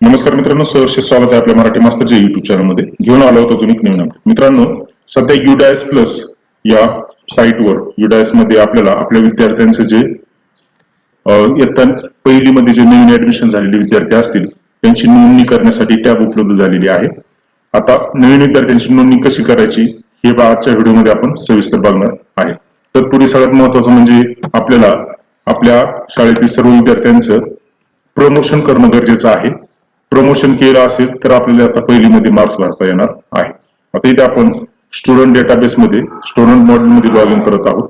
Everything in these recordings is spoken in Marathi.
नमस्कार मित्रांनो सहर्ष स्वागत आहे आपल्या मराठी मास्तरच्या युट्यूब चॅनलमध्ये घेऊन आलो होतो अजून एक नवीन मित्रांनो सध्या युडायस प्लस या साईटवर युडायसमध्ये आपल्याला आपल्या विद्यार्थ्यांचे जे अं, इयत्ता पहिलीमध्ये जे नवीन ऍडमिशन झालेले विद्यार्थी असतील त्यांची नोंदणी करण्यासाठी टॅब उपलब्ध झालेली आहे. आता नवीन विद्यार्थ्यांची नोंदणी कशी करायची हे आजच्या व्हिडिओमध्ये आपण सविस्तर बघणार आहे. तत्पूर्वी सगळ्यात महत्वाचं म्हणजे आपल्याला आपल्या शाळेतील सर्व विद्यार्थ्यांचं प्रमोशन करणं गरजेचं आहे. प्रमोशन केलं असेल तर आपल्याला आता पहिलीमध्ये मार्क्स भरता येणार आहे. आता इथे आपण स्टुडंट डेटाबेस मध्ये स्टुडंट मॉडेलमध्ये मध्ये लॉग इन करत आहोत.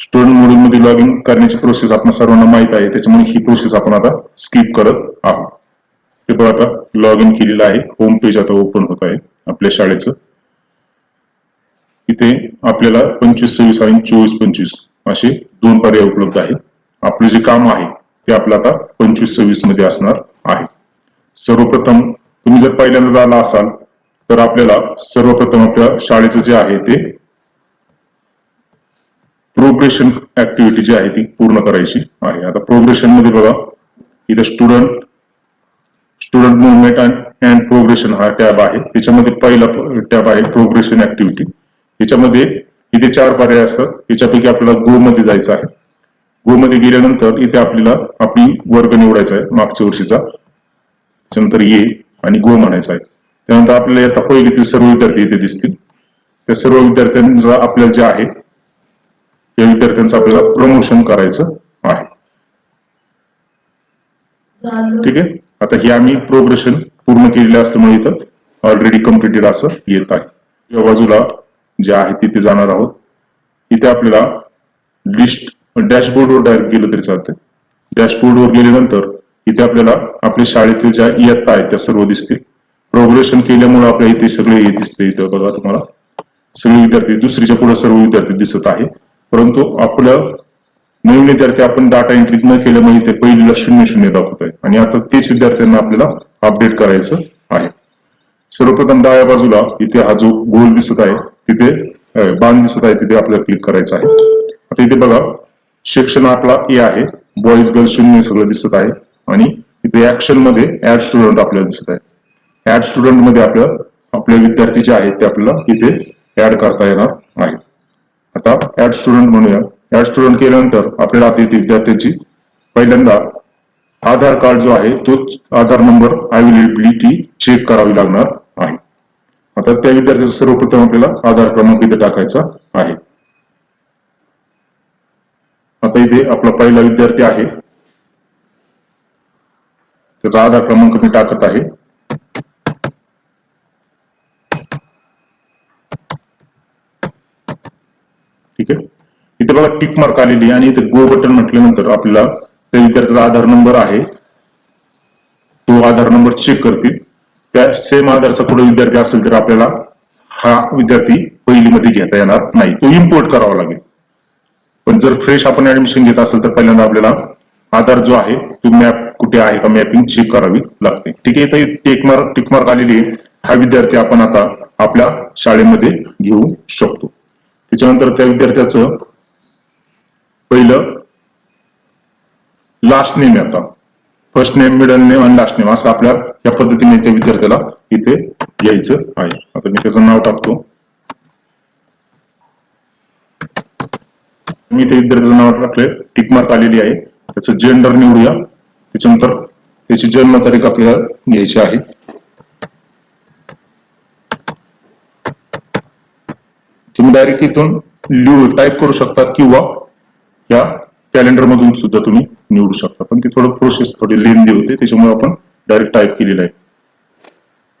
स्टुडंट मॉडेलमध्ये मध्ये लॉग इन करण्याची प्रोसेस आपण सर्वांना माहीत आहे त्याच्यामुळे ही प्रोसेस आपण आता स्किप करत आहोत. ते बघा आता लॉग इन केलेलं आहे होम पेज आता ओपन होत आहे आपल्या शाळेचं. इथे आपल्याला पंचवीस सव्वीस आणि चोवीस पंचवीस असे दोन पर्याय उपलब्ध आहेत. आपलं जे काम आहे ते आपलं आता पंचवीस सव्वीसमध्ये असणार. सर्वप्रथम तुम्ही जर पहिल्यांदा आला असाल तर आपल्याला सर्वप्रथम आपल्या शाळेचं जे आहे ते प्रोग्रेशन ऍक्टिव्हिटी जी आहे ती पूर्ण करायची आहे. आता प्रोग्रेशनमध्ये बघा इथे student student movement and progression हा टॅब आहे. त्याच्यामध्ये पहिला टॅब आहे प्रोग्रेशन ऍक्टिव्हिटी त्याच्यामध्ये इथे चार पर्याय असतात. त्याच्यापैकी आपल्याला गो मध्ये जायचं आहे. गो मध्ये गेल्यानंतर इथे आपल्याला आपली वर्ग निवडायचा आहे मागच्या वर्षीचा. त्याच्यानंतर ये आणि गो म्हणायचं आहे. त्यानंतर आपल्याला आता पहिलीतील सर्व विद्यार्थी इथे दिसतील. त्या सर्व विद्यार्थ्यांचा आपल्याला जे आहे त्या विद्यार्थ्यांचं आपल्याला प्रमोशन करायचं आहे. ठीक आहे? आता हे आम्ही प्रोग्रेशन पूर्ण केलेलं असल्यामुळे इथं. ऑलरेडी कम्प्लिटेड असं येत आहे. या बाजूला जे आहे तिथे जाणार आहोत. इथे आपल्याला लिस्ट डॅशबोर्डवर डायरेक्ट गेलं तरी चालतंय. डॅशबोर्डवर गेल्यानंतर इथे आपल्याला आपल्या शाळेतील ज्या इयत्ता आहेत त्या सर्व दिसतील प्रोग्रेशन केल्यामुळे आपल्या इथे सगळे हे दिसते इथं. बघा तुम्हाला. सगळे विद्यार्थी दुसरीच्या पुढे सर्व विद्यार्थी दिसत आहे. परंतु आपलं नवीन विद्यार्थी आपण डाटा एंट्री न केल्यामुळे इथे पहिलीला शून्य शून्य दाखवत आहे. आणि आता तेच विद्यार्थ्यांना आपल्याला अपडेट करायचं आहे. सर्वप्रथम डाव्या बाजूला इथे हा जो गोल दिसत आहे तिथे बांध बाण दिसत आहे तिथे आपल्याला क्लिक करायचं आहे. आता इथे बघा सेक्शन आपला ए आहे. बॉईज गर्ल्स शून्य सगळं दिसत आहे. आणि इथे ऍक्शनमध्ये ऍड स्टुडंट आपल्याला दिसत आहे. ऍड स्टुडंटमध्ये आपल्या आपले विद्यार्थी जे आहेत ते आपल्याला इथे ऍड करता येणार आहे आता ऍड स्टुडंट म्हणूया. ऍड स्टुडंट केल्यानंतर आपल्याला आता इथे विद्यार्थ्यांची पहिल्यांदा आधार कार्ड जो आहे तोच आधार नंबर अवेलेबिलिटी चेक करावी लागणार आहे. आता त्या विद्यार्थ्याचा सर्वप्रथम आपल्याला आधार क्रमांक इथे टाकायचा आहे. आता इथे आपला पहिला विद्यार्थी आहे. त्याचा आधार क्रमांक मी टाकत आहे. ठीक आहे? इथे बघा टिक मार्क आलेली आहे आणि इथे गो बटन म्हटल्यानंतर आपल्याला त्या विद्यार्थ्याचा आधार नंबर आहे. तो आधार नंबर चेक करतील. त्या सेम आधारचा पुढे विद्यार्थी असेल तर आपल्याला हा विद्यार्थी पहिलीमध्ये घेता येणार नाही. तो इम्पोर्ट करावा लागेल. पण जर फ्रेश आपण ऍडमिशन घेत असेल तर पहिल्यांदा आपल्याला आधार जो आहे तो मॅप कुठे आहे का मॅपिंग चेक करावी लागते. ठीक आहे इथे टेकमार्क टिकमार्क आलेली आहे. हा विद्यार्थी आपण आता आपल्या शाळेमध्ये घेऊ शकतो. त्याच्यानंतर त्या विद्यार्थ्याचं पहिलं लास्ट नेम आता. फर्स्ट नेम मिडल नेम आणि लास्ट नेम असं आपल्या या पद्धतीने त्या विद्यार्थ्याला इथे यायचं आहे. आता मी त्याचं नाव टाकतो. मी ते विद्यार्थ्याचं नाव टाकलंय. टिकमार्क आलेली आहे. त्याचं जेंडर निवडूया. त्याच्यानंतर त्याची जन्मतारीख आपल्याला घ्यायची आहे. तुम्ही डायरेक्ट इथून लिहू टाईप करू शकता किंवा या कॅलेंडर मधून सुद्धा तुम्ही निवडू शकता. पण ती थोडं प्रोसेस थोडी लेंदी होते त्याच्यामुळे आपण डायरेक्ट टाईप केलेलं आहे.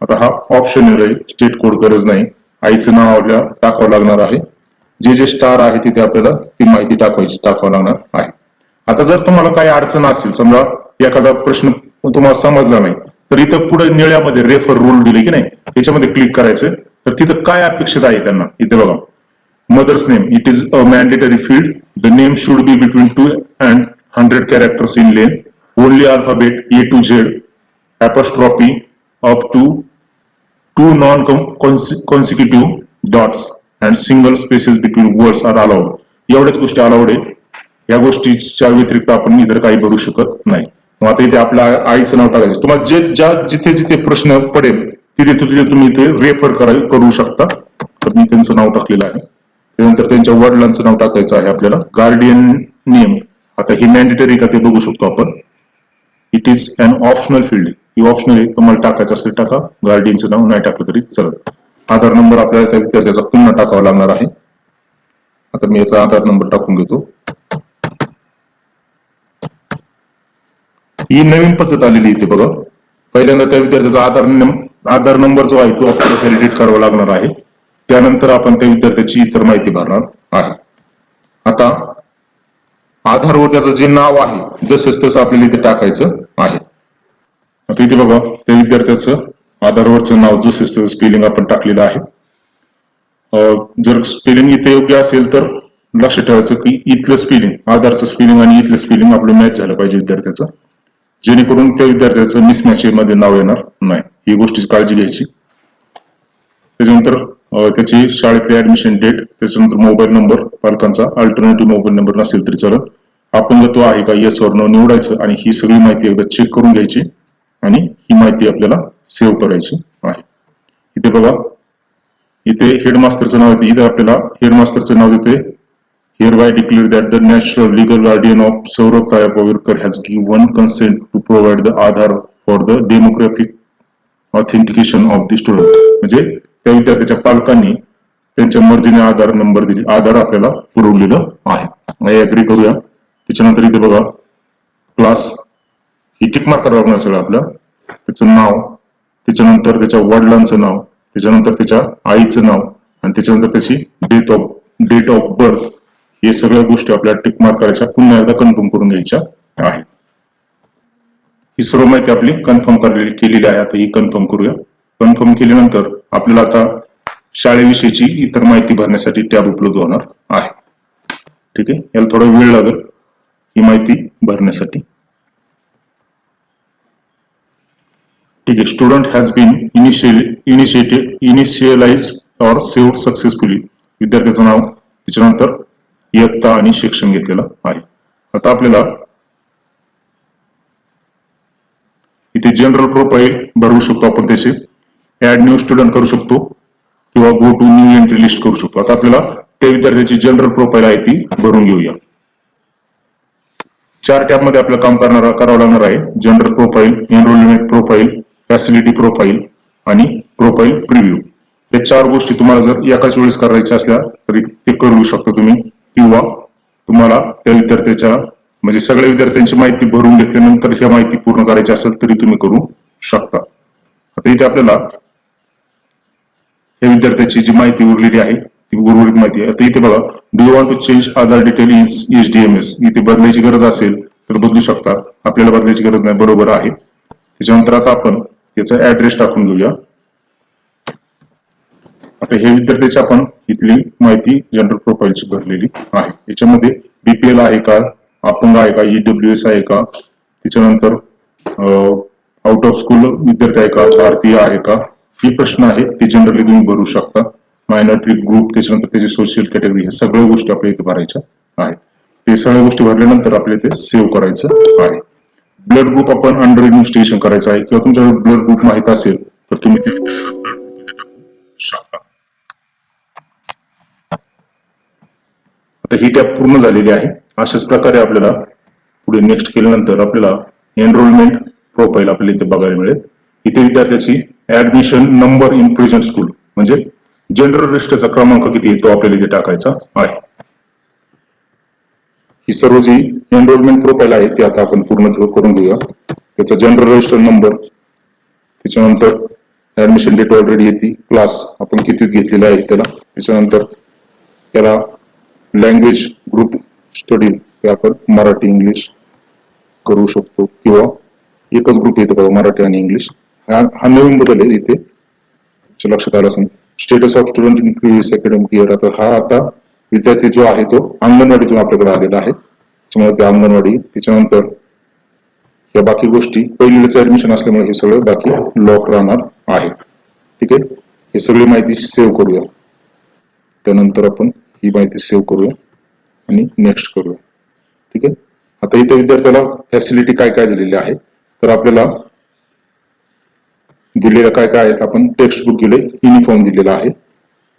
आता हा ऑप्शन आहे स्टेट कोड गरज नाही. आईचं नाव आपल्याला टाकावं लागणार आहे. जे जे स्टार आहे तिथे आपल्याला ती माहिती टाकवायची टाकावं लागणार आहे. आता जर तुम्हाला काही अडचण असेल समजा एखादा प्रश्न तुम्हाला समजला नाही तर इथं पुढे निळ्यामध्ये रेफर रूल दिले की नाही त्याच्यामध्ये क्लिक करायचं. तर तिथं काय अपेक्षित आहे त्यांना? इथे बघा. Mother's name it is a mandatory field the name should be between two and hundred characters in length only alphabet A to Z apostrophe up to two non consecutive dots and single spaces between words are allowed एवढ्याच गोष्टी अलाउड आहे या गोष्टीच्या व्यतिरिक्त आपण इतर काही बघू शकत नाही. मग आता इथे आपल्या आईचं नाव टाकायचं. तुम्हाला जे ज्या जिथे जिथे प्रश्न पडेल तिथे तिथे तुम्ही इथे रेफर करा करू शकता. तर मी त्यांचं नाव टाकलेलं आहे. त्यानंतर त्यांच्या वडिलांचं नाव टाकायचं आहे आपल्याला. गार्डियन नेम आता ही मॅन्डेटरी का ते बघू शकतो आपण. It is an optional field he optional आहे. तुम्हाला टाकायचं असेल टाका. गार्डियनचं नाव नाही टाकलं तरी चालत आधार नंबर आपल्याला त्या विद्यार्थ्याचा पुन्हा टाकावा लागणार आहे. आता मी याचा आधार नंबर टाकून घेतो. ही नवीन पद्धत आलेली इथे बघा पहिल्यांदा त्या विद्यार्थ्याचा आधार आधार नंबर जो आहे तो आपल्याला व्हॅलिडेट करावा लागणार आहे. त्यानंतर आपण त्या विद्यार्थ्याची इतर माहिती भरणार आहे. आता आधारवर त्याचं जे नाव आहे जसंच तसं आपल्याला इथे टाकायचं आहे. आता इथे बघा त्या विद्यार्थ्याचं आधारवरचं नाव जसं तसं स्पेलिंग आपण टाकलेलं आहे. जर स्पेलिंग इथे योग्य असेल तर लक्ष ठेवायचं की इथलं स्पेलिंग आधारचं स्पेलिंग आणि इथलं स्पेलिंग आपलं मॅच झालं पाहिजे विद्यार्थ्याचं. जेणेकरून त्या विद्यार्थ्याचं मिसमॅच मध्ये नाव येणार नाही. ही गोष्टीची काळजी घ्यायची. त्याच्यानंतर त्याची शाळेतली ऍडमिशन डेट त्याच्यानंतर मोबाईल नंबर पालकांचा अल्टरनेटिव्ह मोबाईल नंबर नसेल तरी चालत आपण तो आहे का येस वर निवडायचं आणि ही सगळी माहिती एकदा चेक करून घ्यायची आणि ही माहिती आपल्याला सेव्ह करायची आहे. इथे बघा इथे हेडमास्टरचं नाव येते. इथे आपल्याला हेडमास्टरचं नाव येते hereby declare that the natural legal guardian of Saurabh Tayapavirkar has given consent to provide the Aadhaar for the demographic authentication of the student. म्हणजे त्या विद्यार्थ्याच्या पालकांनी त्यांच्या मर्जीने आधार नंबर दिली आधार आपल्याला पुरवलेलं आहे. अग्री करूया. त्याच्यानंतर इथे बघा क्लास ही टिकमार करावं लागणार सगळं आपलं. त्याचं नाव त्याच्यानंतर त्याच्या वडिलांचं नाव त्याच्यानंतर त्याच्या आईचं नाव आणि त्याच्यानंतर त्याची date of date of birth हे सगळ्या गोष्टी आपल्याला टिक मार्क करायच्या पुन्हा एकदा कन्फर्म करून घ्यायच्या आहेत. ही सर्व माहिती आपली कन्फर्म केलेली आहे. आता ही कन्फर्म करूया. कन्फर्म केल्यानंतर आपल्याला आता शाळेविषयीची इतर माहिती भरण्यासाठी टॅब उपलब्ध होणार आहे. ठीक आहे? याला थोडा वेळ लागेल ही माहिती भरण्यासाठी. ठीक आहे. Student has been initial initiated initialize or save successfully विद्यार्थ्याचं नाव त्याच्यानंतर इयत्ता आणि शिक्षण घेतलेलं आहे. आता आपल्याला इथे जनरल प्रोफाईल भरवू शकतो आपण त्याचे. ऍड न्यू स्टुडंट करू शकतो. किंवा go to new entry list करू शकतो. आता आपल्याला त्या विद्यार्थ्याची जनरल प्रोफाईल आहे ती भरून घेऊया. चार टॅबमध्ये आपलं काम करणार करावं लागणार आहे. General profile enrolment profile facility profile आणि प्रोफाईल प्रिव्ह्यू या चार गोष्टी तुम्हाला जर एकाच वेळेस करायच्या असल्या तरी ते करू शकता तुम्ही. किंवा तुम्हाला त्या विद्यार्थ्याच्या म्हणजे सगळ्या विद्यार्थ्यांची माहिती भरून घेतल्यानंतर ह्या माहिती पूर्ण करायची असेल तरी तुम्ही करू शकता. आता इथे आपल्याला या विद्यार्थ्याची जी माहिती उरलेली आहे ती उर्वरित माहिती आहे. आता इथे बघा do you want to change Aadhaar detail in H D M S इथे बदलायची गरज असेल तर बदलू शकता. आपल्याला बदलायची गरज नाही बरोबर आहे. त्याच्यानंतर आता आपण त्याचा ऍड्रेस टाकून घेऊया. आता हे विद्यार्थ्याचे आपण इथली माहिती जनरल प्रोफाईलची भरलेली आहे. याच्यामध्ये बीपीएल आहे का अपंग आहे का ईडब्ल्यू एस आहे का त्याच्यानंतर आउट ऑफ स्कूल विद्यार्थी आहे का भारतीय आहे का हे प्रश्न आहेत ते जनरली तुम्ही भरू शकता. मायनॉरिटी ग्रुप त्याच्यानंतर त्याची सोशल कॅटेगरी ह्या सगळ्या गोष्टी आपल्या इथे भरायच्या आहेत. हे सगळ्या गोष्टी भरल्यानंतर आपल्याला ते सेव्ह करायचं आहे. ब्लड ग्रुप आपण अंडर इन्व्हेस्टिगेशन करायचं आहे. किंवा तुमच्याकडे ब्लड ग्रुप माहीत असेल तर तुम्ही ते blood group इथे टाकू शकता तर ही टॅब पूर्ण झालेली आहे. अशाच प्रकारे आपल्याला पुढे नेक्स्ट केल्यानंतर आपल्याला एनरोलमेंट प्रोफाईल आपल्याला इथे बघायला मिळेल. इथे विद्यार्थ्याची admission number in present school म्हणजे जनरल रजिस्टरचा क्रमांक किती तो आपल्याला इथे टाकायचा आहे. ही सर्व जी एनरोलमेंट प्रोफाईल आहे ती आता आपण पूर्ण करून घेऊया. त्याचा जनरल रजिस्टर नंबर त्याच्यानंतर ऍडमिशन डेट ऑलरेडी येते. क्लास आपण किती घेतलेला आहे त्याला. त्याच्यानंतर त्याला लँग्वेज ग्रुप स्टडी आपण मराठी इंग्लिश करू शकतो. किंवा एकच ग्रुप येतो बघा मराठी आणि इंग्लिश हा हा नवीन बदल आहे इथे. लक्षात आलं असेल. Status of student in previous academic year आता हा आता विद्यार्थी जो आहे तो अंगणवाडीतून आपल्याकडे आलेला आहे. त्याच्यामुळे ते अंगणवाडी त्याच्यानंतर या बाकी गोष्टी पहिलीच ऍडमिशन असल्यामुळे हे सगळं बाकी लॉक राहणार आहे. ठीक आहे? हे सगळी माहिती सेव्ह करूया. त्यानंतर आपण ही माहिती सेव्ह करूया आणि नेक्स्ट करूया. ठीक आहे? आता इथे विद्यार्थ्याला फॅसिलिटी काय काय दिलेली आहे? तर आपल्याला दिलेलं काय काय आहेत? आपण टेक्स्ट बुक दिले युनिफॉर्म दिलेला आहे.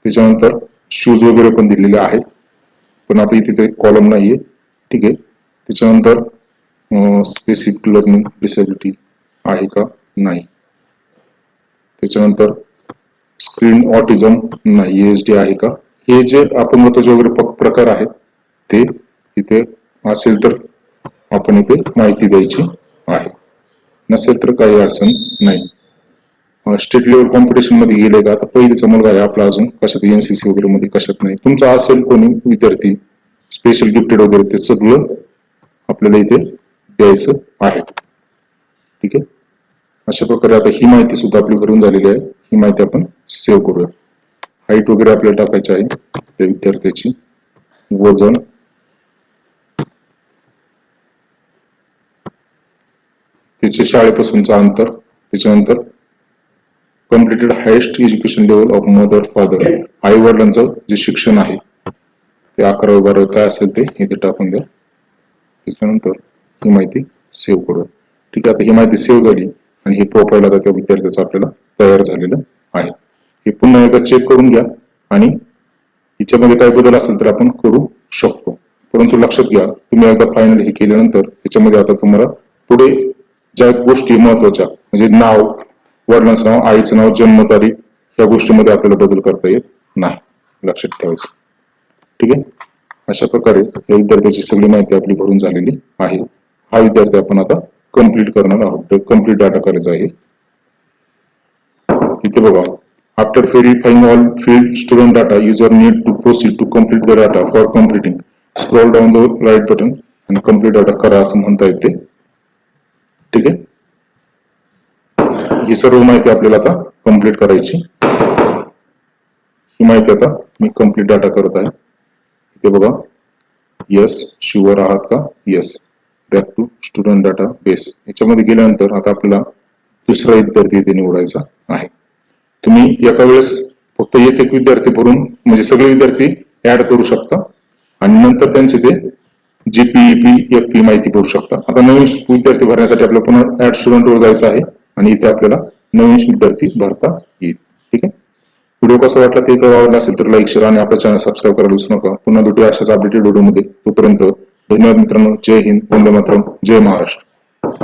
त्याच्यानंतर शूज वगैरे पण दिलेले आहेत. पण आता इथे कॉलम नाहीये. ठीक आहे? त्याच्यानंतर स्पेसिफिक लर्निंग डिसेबिलिटी आहे का? नाही. त्याच्यानंतर स्क्रीन ऑटिझम नाही एच डी आहे का? हे जे अपंगत्वाचे वगैरे प- प्रकार आहेत ते इथे असेल तर आपण इथे माहिती द्यायची आहे. नसेल तर काही अडचण नाही. स्टेट लेवल कॉम्पिटिशनमध्ये गेले का? आता पहिलीचा मुलगा आहे आपला अजून. कशात? एनसीसी वगैरे मध्ये कशात नाही. तुमचा असेल कोणी विद्यार्थी स्पेशल गिफ्टेड वगैरे ते सगळं आपल्याला इथे द्यायचं आहे. ठीक आहे? अशा प्रकारे आता ही माहिती सुद्धा आपली भरून झालेली आहे. ही माहिती आपण सेव्ह करूया. हाईट वगैरे आपल्याला टाकायची आहे. त्या विद्यार्थ्याची. वजन. त्याचे शाळेपासूनचं अंतर. त्याच्यानंतर completed highest education level of mother father आई वडिलांचं जे शिक्षण आहे ते अकरावी बारावी काय असेल ते इथे टाकून द्या. त्याच्यानंतर ही माहिती सेव्ह करू ठीक आहे आता ही माहिती सेव्ह झाली आणि हे प्रोफाईल आता त्या विद्यार्थ्याचं आपल्याला तयार झालेलं आहे. हे पुन्हा एकदा चेक करून घ्या आणि हिच्यामध्ये काय बदल असेल तर आपण करू शकतो. परंतु लक्षात घ्या तुम्ही एकदा फायनल हे केल्यानंतर ह्याच्यामध्ये आता तुम्हाला पुढे ज्या गोष्टी महत्त्वाच्या म्हणजे नाव वडिलांचं नाव आईचं नाव जन्मतारीख या गोष्टीमध्ये आपल्याला बदल करता येत नाही. लक्षात ठेवायचं. ठीक आहे? अशा प्रकारे या विद्यार्थ्याची सगळी माहिती आपली भरून झालेली आहे. हा विद्यार्थी आपण आता कंप्लीट करणार आहोत. कंप्लीट डाटा करायचा आहे. इथे बघा. After verifying all field student data user need to proceed to complete the data for completing scroll down the right button आणि कंप्लीट डाटा करा असं म्हणता येते. ठीक आहे? ही सर्व माहिती आपल्याला आता कंप्लीट करायची. ही माहिती आता मी कंप्लीट डाटा करत आहे. इथे बघा. यस शुअर आहात का? Yes back to student database याच्यामध्ये गेल्यानंतर आता आपल्याला दुसरा विद्यार्थी इथे निवडायचा आहे. तुम्ही एका वेळेस फक्त एक एक विद्यार्थी भरून म्हणजे सगळे विद्यार्थी ऍड करू शकता. आणि नंतर त्यांचे ते जीपीईपी एफ पी माहिती भरू शकता. आता नवीन विद्यार्थी भरण्यासाठी आपल्याला पुन्हा ऍड स्टुडंट वर जायचं आहे आणि इथे आपल्याला नवीन विद्यार्थी भरता येईल. ठीक आहे? व्हिडिओ कसा वाटला ते जर आवडला असेल तर लाईक शेअर आणि आपला चॅनल सबस्क्राईब करायला विसरू नका. पुन्हा दुटी अशाच अपडेटेड व्हिडिओमध्ये. तोपर्यंत धन्यवाद मित्रांनो. जय हिंद. वंदे मातरम. जय महाराष्ट्र.